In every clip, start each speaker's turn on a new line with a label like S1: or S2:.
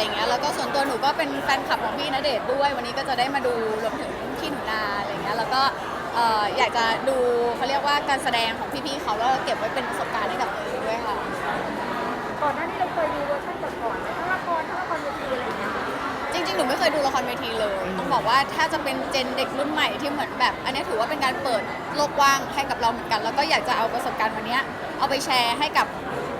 S1: อะไรเงี้ยแล้วก็ส่วนตัวหนูก็เป็นแฟนคลับของพี่ณเดชน์ด้วย วันนี้ก็จะได้มาดูรวมถึงพี่หนูนาอะไรเงี้ยแล้วก็เอ่ออยากจะดูเขาเรียกว่าการแสดงของพี่ๆเขาแล้วเก็บไว้เป็นประสบการณ์ให้กับตัวเองด้วยค่ะ
S2: ก่อนหน้านี้เราเคยดูเวอร์ชันก่อนๆไหมทั้งละครทั้งละครเวทีอะไรอย่างเงี้ย
S1: จริงๆ หนูไม่เคยดูละครเวทีเลย ต้องบอกว่าถ้าจะเป็นเจนเด็กรุ่นใหม่ที่เหมือนแบบ อันนี้ถือว่าเป็นการเปิดโลกกว้างให้กับเราเหมือนกัน แล้วก็อยากจะเอาประสบการณ์วันเนี้ยเอาไปแชร์ให้กับ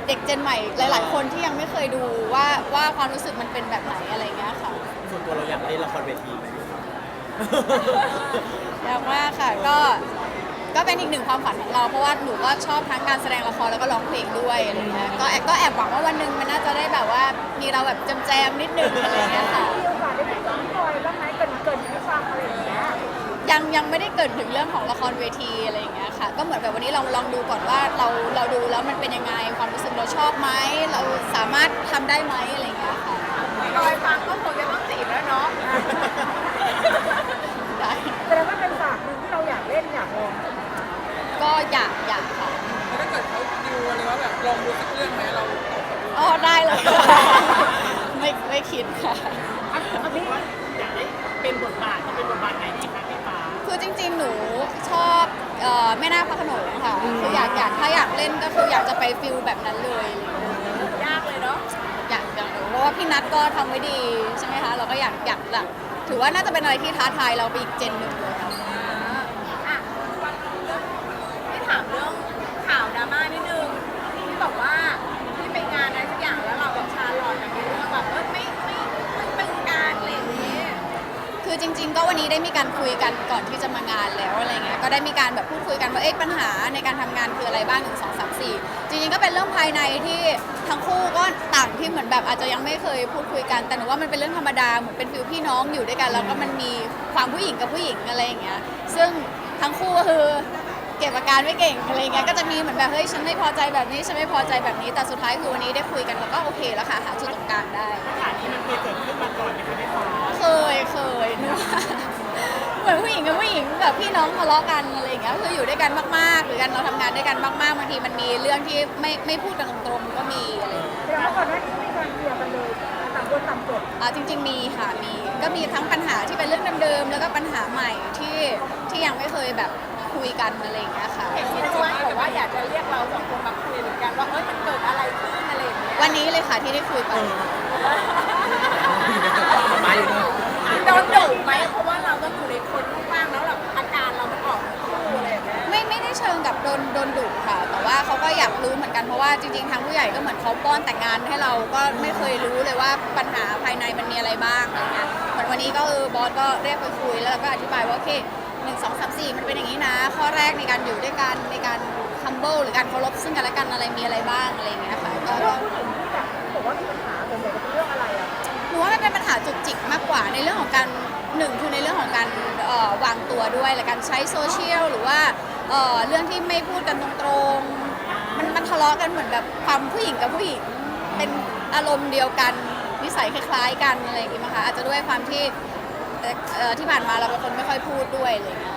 S1: เด็กเจนใหม่หลาย ๆ คนที่ยังไม่เคยดูว่าว่าความรู้สึกมันเป็นแบบไหนอะไรเงี้ยค่ะ
S3: ส่วนตัวเราอยากเล่นละครเวทีไหม
S1: อยากมากค่ะก็ก็เป็นอีกหนึ่งความฝันของเราเพราะว่าหนูก็ชอบทั้งการแสดงละครแล้วก็ร้องเพลงด้วยอะไรเงี้ยก็แอบก็แอบหวังว่าวันหนึ่งมันน่าจะได้แบบว่ามีเราแบบแจมๆนิดนึงอะไรเงี้ยค่ะ
S2: มีโอกาสได้ไปกับพี่บอยบ้างไหมเกินเกินให้ฟังอะไรอย่างเงี้ย
S1: ยังยังไม่ได้เกิดถึงเรื่องของละครเวทีอะไรอย่างเงี้ยค่ะก็ เหมือนแบบวันนี้เราลองดูก่อนว่าเราเราดูแล้วมันเป็นยังไงความรู้สึกเราชอบไหมเราสามารถทำได้ไหมอะไรอย่างเงี้ยค่ะ
S2: คอยฟังก็คงจะต้องจีบแล้วเนาะ
S1: คืออยากอยากถ้าอยากเล่นก็คืออยากจะไปฟิลแบบนั้นเลย
S2: ยากเลยเนาะ
S1: อยากอยากเพราะว่าพี่นัทก็ทำไว้ดีใช่ไหมคะ เราก็อยากอยากแบบถือว่าน่าจะเป็นอะไรที่ท้าทายเราไปอีกเจนหนึ่งเลยค่ะ
S2: อะที่ถามเรื่องข่าวดราม่านิดนึงที่บอกว่าที่ไปงานอะไรสักอย่างแล้วเรากับชาลอตอย่างเงี้ยเรื่องแบบเออไม่ไม่ไม่เป็นการอะไรอย่างเงี้ย
S1: คือ จริง ๆ ก็วันนี้ได้มีการคุยกันก่อนที่จะมางานแล้วอะไรเงี้ยก็ได้มีการแบบพูดคุยกันว่าเอ๊ะปัญหาในการทำงานคืออะไรบ้างหนึ่งสองสามสี่จริงๆก็เป็นเรื่องภายในที่ทั้งคู่ก็ต่างที่เหมือนแบบอาจจะยังไม่เคยพูดคุยกันแต่หนูว่ามันเป็นเรื่องธรรมดาเหมือนเป็นฟิลพี่น้องอยู่ด้วยกันแล้วก็มันมีความผู้หญิงกับผู้หญิงอะไรอย่างเงี้ยซึ่งทั้งคู่ก็คือเก็บอาการไม่เก่งอะไรเงี้ยก็จะมีเหมือนแบบเฮ้ยฉันไม่พอใจแบบนี้ฉันไม่พอใจแบบนี้แต่สุดท้ายคือวันนี้ได้คุยกันแล้วก็โอเคแล้วค่ะหาจุดตรงกลางได้
S3: ปัญหานี้มันเคยเกิดขึ้นมาก่อนไหมคะพี่ฟ้า
S1: เคยเคยหนูว่า เหมือนผู้หญิงกับผู้หญิงแบบพี่น้องทะเลาะกันอะไรอย่างเงี้ยคืออยู่ด้วยกันมากๆ หรือกันเราทำงานด้วยกันมากๆบางทีมันมีเรื่องที่ไม่ไม่พูดกันตรงๆก็มีอะไรอย่างเงี้ย
S2: แสดงว่าก่อนหน้านี้ก็มีการเคลียร์กันเลยต่างคนต่างจบ
S1: อ่าจริงๆมีค่ะมีก็มีทั้งปัญหาที่เป็นเรื่องเดิมๆแล้วก็ปัญหาใหม่ที่ที่ยังไม่เคยแบบคุยกันอะไรอย่างเงี้ยค่ะ
S2: พี่นวัดบอกว่าอยากจะเรียกเราสองคนมาคุยเหมือนกันว่าเอ้ยมันเกิดอะไรขึ้นอะไรอย่างเงี้ย
S1: วันนี้เลยค่ะที่ได้คุยไป
S3: มาอยู่เนอะ
S2: โดนดุไหมเพราะว่า น
S1: โดนดุค่ะ แต่ว่าเขาก็อยากรู้เหมือนกันเพราะว่าจริงๆทางผู้ใหญ่ก็เหมือนเขาป้อนแต่งงานให้เราก็ไม่เคยรู้เลยว่าปัญหาภายในมันมีอะไรบ้างอะไรเงี้ยเหมือนวันนี้ก็เออบอสก็เรียกไปคุยแล้วเราก็อธิบายว่าโอเคหนึ่งสองสามสี่มันเป็นอย่างนี้นะ ข้อแรกในการอยู่ด้วยกันในการ humble หรือการเคารพซึ่งกันและกันอะไรมีอะไรบ้างอะไรเงี้ยค่ะก็ก็
S2: ผู้หญิงที่แบบบอกว่ามีปัญหาส่วนใหญ่จะเป็นเรื่องอะไรอะ
S1: หนูว่ามันเป็นปัญหาจุกจิกมากกว่าในเรื่องของการหนึ่งคือในเรื่องของการเอ่อวางตัวด้วยและการใช้โซเชียลหรือว่า เอ่อเรื่องที่ไม่พูดกันตรงๆ มันมันทะเลาะกันเหมือนแบบความผู้หญิงกับผู้หญิง เป็นอารมณ์เดียวกันนิสัยคล้ายๆกันอะไรอย่างงี้มั้งคะอาจจะด้วยความที่เอ่อเอ่อที่ผ่านมาเราเป็นคนไม่ค่อยพูดด้วยอะไรอย่างเงี้ย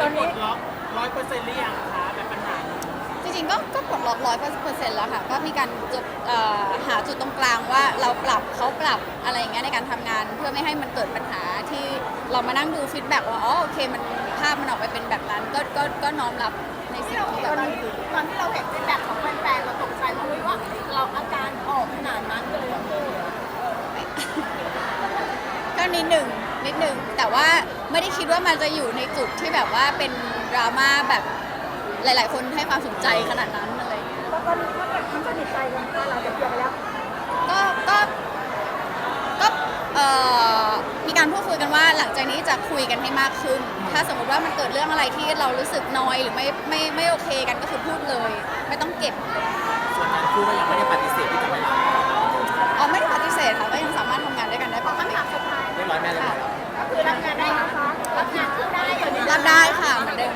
S3: ตอนนี้ล็อกร้อยเปอร์เซ็นต์หรือยังคะแบบปัญหานี้
S1: จริงๆก็ก็ปลดล็อกร้อยเปอร์เซ็นต์แล้วค่ะ ก็มีการจุดเอ่อหาจุดตรงกลางว่าเราปรับเขาปรับอะไรอย่างเงี้ยในการทำงาน เพื่อไม่ให้มันเกิดปัญหาที่เรามานั่งดูฟีดแบ็กว่าอ๋อโอเคมัน เป็นแบบนั้นก็ก็ก็น้อมรับในสิ่งที่แบบ
S2: ตอนที่ตอนที่เราเห็นเป็นแบบของแฟนๆเราตกใจเพราะว่าเราอาการออกขนาดนั้นเลยอะพี่
S1: ก็นิดหนึ่งนิดหนึ่งแต่ว่าไม่ได้คิดว่ามันจะอยู่ในจุดที่แบบว่าเป็นดราม่าแบบหลาย ๆ คนให้ความสนใจขนาดนั้นอะไรอย่างเงี้ย
S2: ตอนนี้ถ้าเกิดมันสนิทใจกันค่ะเราจะเคลียร์ไปแล้ว
S1: ก็ก็ก็เอ่อมีการพูดคุยกันว่าหลังจากนี้จะคุยกันให้มากขึ้น ถ้าสมมติว่ามันเกิดเรื่องอะไรที่เรารู้สึกนอยหรือไม่ไม่ไม่โอเคกันก็คือพูดเลย ไม่ต้องเก็บเลย
S3: ส่วนนั้นคู่ก็ยังไม่ได้ปฏิเสธที่จะไม่รับ
S1: อ๋อไม่ได้ปฏิเสธค่ะก็ยังสามารถทำงานด้วยกันได้ปกติ
S2: คำถามสุดท้าย
S3: เรียบร้อยแม่เลย
S1: ค่ะ
S3: ครับ
S2: ก็คือรับงานได้นะคะรับงานคู่ได้อย่างนี้
S1: รับได้ค่ะเหมือนเดิ